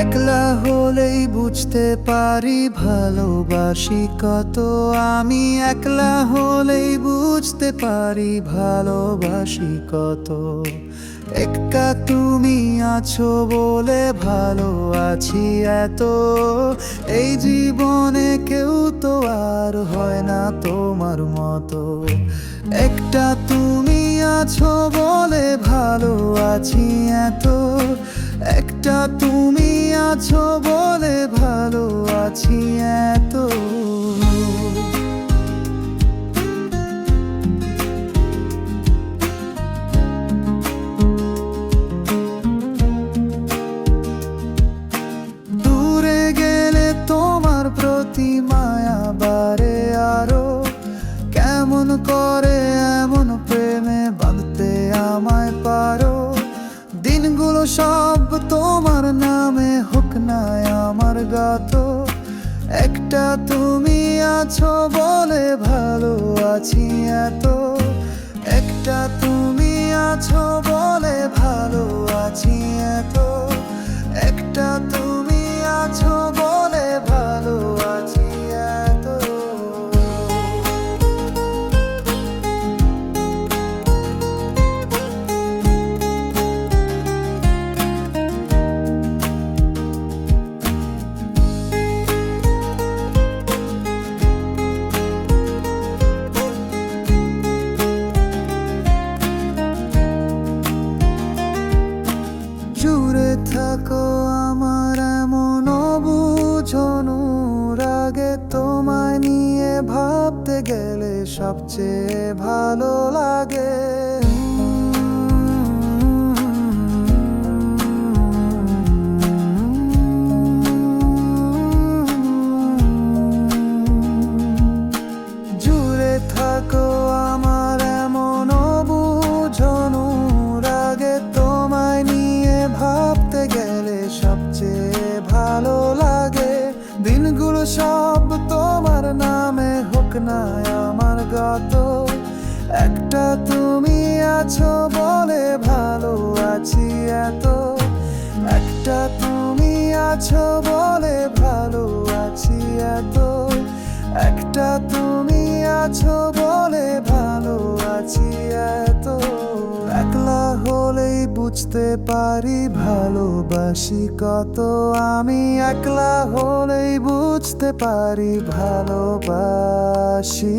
একলা হলেই বুঝতে পারি ভালোবাসি কত। আমি একলা হলেই বুঝতে পারি ভালোবাসি কত। একা তুমি আছো বলে ভালো আছি এত। এই জীবনে কেউ তো আর হয় না তোমার মতো। একটা তুমি আছো বলে ভালো আছি এত। একটা তুমি আছো বলে ভালো আছি এত। আমার গাত একটা তুমি আছো বলে ভালো আছি এত। একটা তুমি আছো তোমায় নিয়ে ভাবতে গেলে সবচেয়ে ভালো লাগে। জুড়ে থাকো আমার এমন নিয়ে ভাবতে গেলে সবচেয়ে ভালো লাগে। দিনগুলো সব আমার গত। একটা তুমি আছো বলে ভালো আছি এত। একটা তুমি আছো বলে ভালো আছি এত। একটা তুমি আছো বলে ভালো আছি এত। বুঝতে পারি ভালোবাসি কত। আমি একলা হলেই বুঝতে পারি ভালোবাসি।